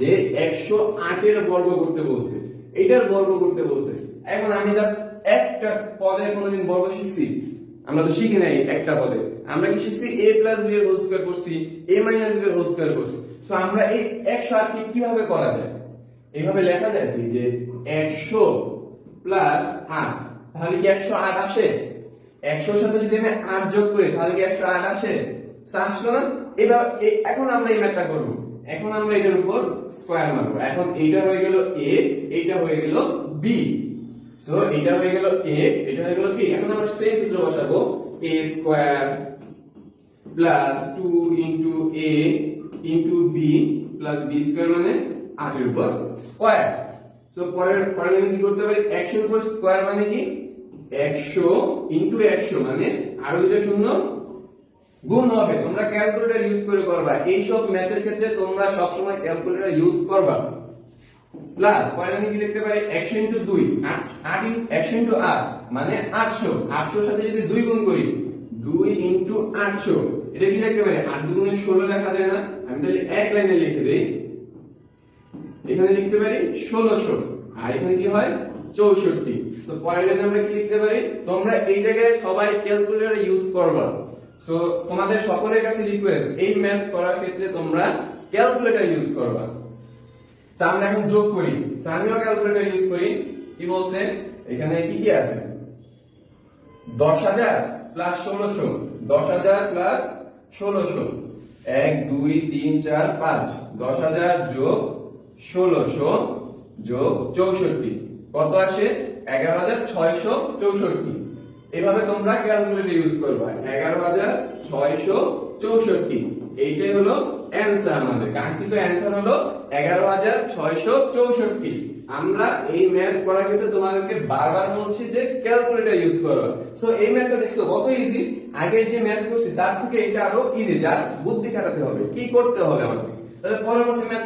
যে একশো আটের বর্গ করতে বলছে, এটার বর্গ করতে বলছে। এখন আমি জাস্ট একটা পদের কোনোদিন বর্গ শিখছি? আমরা তো শিখি নাই একটা পদে। আমরা কি শিখছি? এ প্লাস বি এর হোল স্কয়ার করছি এ মাইনাস বি এর হোল স্কয়ার করছি। সো আমরা এই একশো আটকে কীভাবে করা যায়? এইভাবে লেখা যায় কি যে একশো প্লাস আট, তাহলে কি একশো আট আসে? একশোর সাথে যদি আমি আট যোগ করি, তাহলে কি একশো আট আসে? আসলো না? এবার এখন আমরা এই ম্যাথটা করব। এখন আমরা এটার উপর স্কোয়ার মারবো। এখন এইটা হয়ে গেল এ এইটা হয়ে গেল বি সো এটা হয়ে গেল এ এটা হয়ে গেল কি এখন আমরা সেম সূত্র বসাবো। A square plus two into A into B plus B square মানে আটের উপর স্কোয়ার সো পরের পরের লাইনে কি করতে পারি একশোর উপর স্কোয়ার মানে কি? একশো ইন্টু একশো মানে আরও দুটো শূন্য গুণ হবে। তোমরা ক্যালকুলেটর ইউজ করে করবা। এই সব ম্যাথের ক্ষেত্রে তোমরা সবসময় ক্যালকুলেটর ইউজ করবা। প্লাস পরের কি লিখতে পারি? একশো ইন্টু দুই। আট একশো ইন্টু আট মানে আটশো। আটশোর সাথে যদি দুই গুণ করি, দুই ইন্টু আটশো। এটা কি লিখতে পারি? আট দুগুণে ষোলো লেখা যায় না। আমি তাহলে এক লাইনে লিখে দিই। এখানে লিখতে পারি ষোলোশো। আর এখানে কি হয়? চৌষট্টি। তো পরের লাইনে আমরা কি লিখতে পারি? তোমরা এই জায়গায় সবাই ক্যালকুলেটর ইউজ করবা। সো তোমাদের সকলের কাছে রিকোয়েস্ট এই ম্যাথ করার ক্ষেত্রে তোমরা ক্যালকুলেটর ইউজ করবা। তা আমরা এখন যোগ করি। তো আমিও ক্যালকুলেটর ইউজ করি। কি বলছে? এখানে কি কি আছে? দশ হাজার প্লাস ষোলোশো। দশ হাজার প্লাস ষোলোশো। এক, দুই, তিন, চার, পাঁচ। দশ হাজার যোগ ষোলোশো যোগ চৌষট্টি। কত আসে? এগারো হাজার ছয়শো চৌষট্টি। এভাবে তোমরা ক্যালকুলেটর ইউজ করবা। এগারো হাজার ছয়শো চৌষট্টি। এইটাই হলো অ্যান্সার আমাদের। কাঙ্ক্ষিত অ্যান্সার হলো এগারো হাজার ছয়শো চৌষট্টি। আমরা এই ম্যাথ করার ক্ষেত্রে তোমাদেরকে বারবার বলছি যে ক্যালকুলেটর ইউজ করো। সো এই ম্যাথটা দেখছ, কত ইজি আগের যে ম্যাথ করছি, তার থেকে এটা আরও ইজি জাস্ট বুদ্ধি খাটাতে হবে। কি করতে হবে আমাকে? তাহলে পরবর্তী ম্যাথ